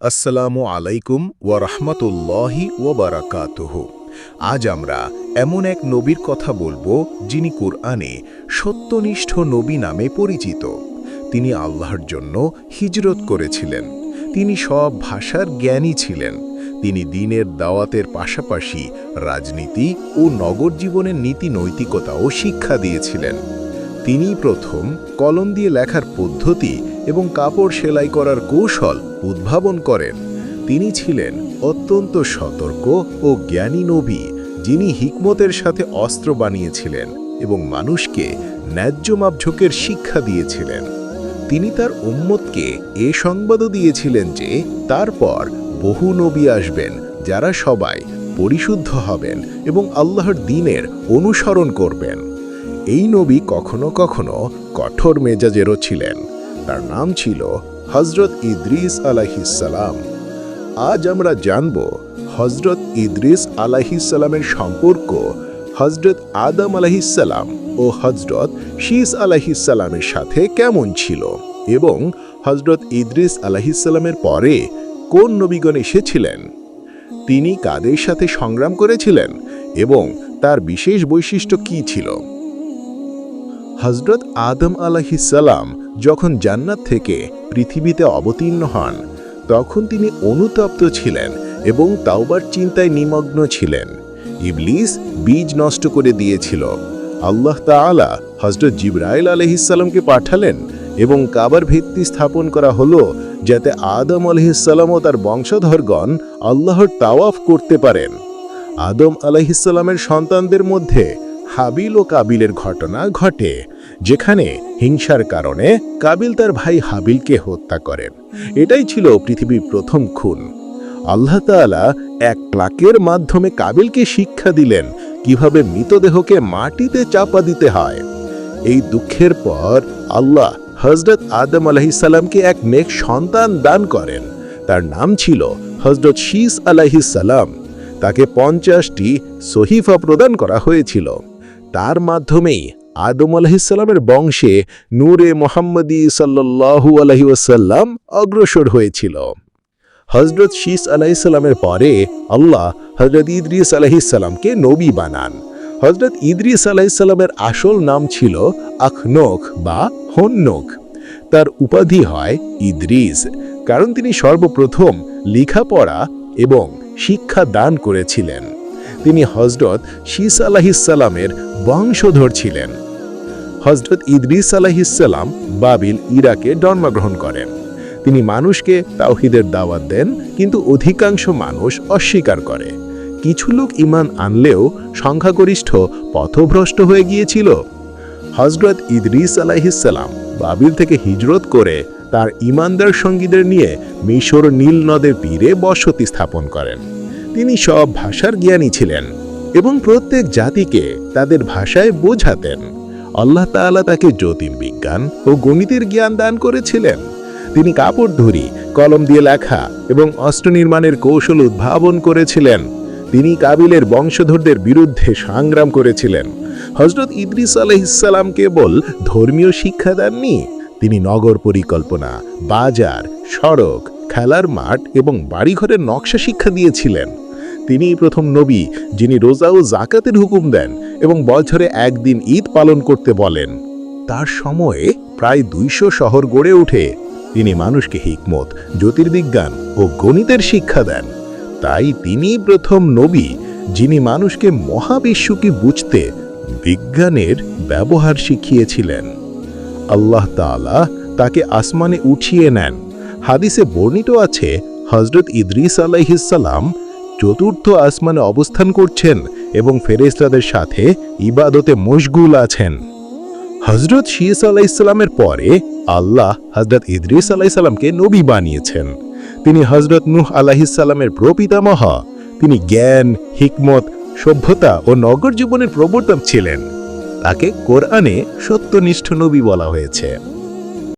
আসসালামু আলাইকুম ওয়া রাহমাতুল্লাহি ওয়া বারাকাতুহু। আজ আমরা এমন এক নবীর কথা বলব, যিনি কোরআনে সত্যনিষ্ঠ নবী নামে পরিচিত। তিনি আল্লাহর জন্য হিজরত করেছিলেন। তিনি সব ভাষার জ্ঞানী ছিলেন। তিনি দিনের দাওয়াতের পাশাপাশি রাজনীতি ও নগর জীবনের নীতি নৈতিকতাও শিক্ষা দিয়েছিলেন। তিনি প্রথম কলম দিয়ে লেখার পদ্ধতি এবং কাপড় সেলাই করার কৌশল উদ্ভাবন করেন। তিনি ছিলেন অত্যন্ত সতর্ক ও জ্ঞানী নবী, যিনি হিকমতের সাথে অস্ত্র বানিয়েছিলেন এবং মানুষকে ন্যায্য মাপঝোঁকের শিক্ষা দিয়েছিলেন। তিনি তার উম্মতকে এ সংবাদও দিয়েছিলেন যে তারপর বহু নবী আসবেন, যারা সবাই পরিশুদ্ধ হবেন এবং আল্লাহর দিনের অনুসরণ করবেন। এই নবী কখনো কখনো কঠোর মেজাজেরও ছিলেন। তার নাম ছিল হজরত ইদ্রিস আলাহিসাল্লাম আজ আমরা জানব হজরত ইদ্রিস আলাহিসাল্লামের সম্পর্ক হজরত আদম আলাহিসাল্লাম ও হজরত শীস আলাহিসাল্লামের সাথে কেমন ছিল এবং হজরত ইদ্রিস আলাহিসাল্লামের পরে কোন নবীগণ এসেছিলেন? তিনি কাদের সাথে সংগ্রাম করেছিলেন এবং তার বিশেষ বৈশিষ্ট্য কী ছিল? হজরত আদম আলাহিসাল্লাম যখন জান্নাত থেকে পৃথিবীতে অবতীর্ণ হন, তখন তিনি অনুতপ্ত ছিলেন এবং তাওবার চিন্তায় নিমগ্ন ছিলেন। ইবলিস বীজ নষ্ট করে দিয়েছিল। আল্লাহ তাআলা হজরত জিব্রাইল আলহিসাল্লামকে পাঠালেন এবং কাবার ভিত্তি স্থাপন করা হলো যাতে আদম আলহিসাল্লাম ও তার বংশধরগণ আল্লাহর তাওয়াফ করতে পারেন। আদম আলহিসাল্লামের সন্তানদের মধ্যে হাবিল ও কাবিলের ঘটনা ঘটে, যেখানে হিংসার কারণে কাবিল তার ভাই হাবিলকে হত্যা করেন। এটাই ছিল পৃথিবীর প্রথম খুন। আল্লাহ তাআলা এক প্লাকের মাধ্যমে কাবিলকে শিক্ষা দিলেন কীভাবে মৃতদেহকে মাটিতে চাপা দিতে হয়। এই দুঃখের পর আল্লাহ হজরত আদম আলাহিসাল্লামকে এক নেক সন্তান দান করেন। তার নাম ছিল হজরত শীস আলাহিসাল্লাম তাকে পঞ্চাশটি সহিফা প্রদান করা হয়েছিল। তার মাধ্যমেই আদম আলাহিসাল্লামের বংশে নূরে মোহাম্মদী সাল্লাহু আলহি ওসাল্লাম অগ্রসর হয়েছিল। হজরত শীস আলাহিসাল্লামের পরে আল্লাহ হজরত ইদ্রিস আলাহিসাল্লামকে নবী বানান। হজরত ইদ্রিস আলাহিসাল্লামের আসল নাম ছিল আখনোখ বা হন্নোখ। তার উপাধি হয় ইদ্রিস, কারণ তিনি সর্বপ্রথম লেখাপড়া এবং শিক্ষা দান করেছিলেন। তিনি হজরত শীস আলাহিসাল্লামের বংশধর ছিলেন। হজরত ইদ্রিস আলাহিসাল্লাম বাবিল ইরাকে জন্মগ্রহণ করেন। তিনি মানুষকে তাওহিদের দাওয়াত দেন, কিন্তু অধিকাংশ মানুষ অস্বীকার করে। কিছু লোক ইমান আনলেও সংখ্যাগরিষ্ঠ পথভ্রষ্ট হয়ে গিয়েছিল। হজরত ইদ্রিস আলাহিসাল্লাম বাবিল থেকে হিজরত করে তার ইমানদার সঙ্গীদের নিয়ে মিশর নীল নদের তীরে বসতি স্থাপন করেন। তিনি সব ভাষার জ্ঞানী ছিলেন এবং প্রত্যেক জাতিকে তাদের ভাষায় বোঝাতেন। আল্লাহ তাআলা তাকে জ্যোতির্বিজ্ঞান ও গণিতের জ্ঞান দান করেছিলেন। তিনি কাপড় ধরি, কলম দিয়ে লেখা এবং অস্ত্র নির্মাণের কৌশল উদ্ভাবন করেছিলেন। তিনি কাবিলের বংশধরদের বিরুদ্ধে সংগ্রাম করেছিলেন। হজরত ইদ্রিস আলহিসাল্লাম কেবল ধর্মীয় শিক্ষা দেননি, তিনি নগর পরিকল্পনা, বাজার, সড়ক, খেলার মাঠ এবং বাড়িঘরের নকশা শিক্ষা দিয়েছিলেন। তিনি প্রথম নবী, যিনি রোজা ও জাকাতের হুকুম দেন এবং বছরে একদিন ঈদ পালন করতে বলেন। তার সময়ে প্রায় দুইশো শহর গড়ে ওঠে। তিনি মানুষকে হিকমত, জ্যোতির্বিজ্ঞান ও গণিতের শিক্ষা দেন। তাই তিনি প্রথম নবী, যিনি মানুষকে মহাবিশ্বকে বুঝতে বিজ্ঞানের ব্যবহার শিখিয়েছিলেন। আল্লাহ তাআলা তাকে আসমানে উঠিয়ে নেন। হাদিসে বর্ণিত আছে হজরত ইদ্রিস আলাইহিসাল্লাম চতুর্থ আসমানে অবস্থান করছেন এবং ফেরেস্তাদের সাথে ইবাদতে মশগুল আছেন। হজরত শীস আলাইসাল্লামের পরে আল্লাহ হজরত ইদ্রিস আলাইসাল্লামকে নবী বানিয়েছেন। তিনি হজরত নুহ আলাহিসাল্লামের প্রপিতামহ। তিনি জ্ঞান, হিকমত, সভ্যতা ও নগর জীবনের প্রবর্তক ছিলেন। তাকে কোরআনে সত্যনিষ্ঠ নবী বলা হয়েছে।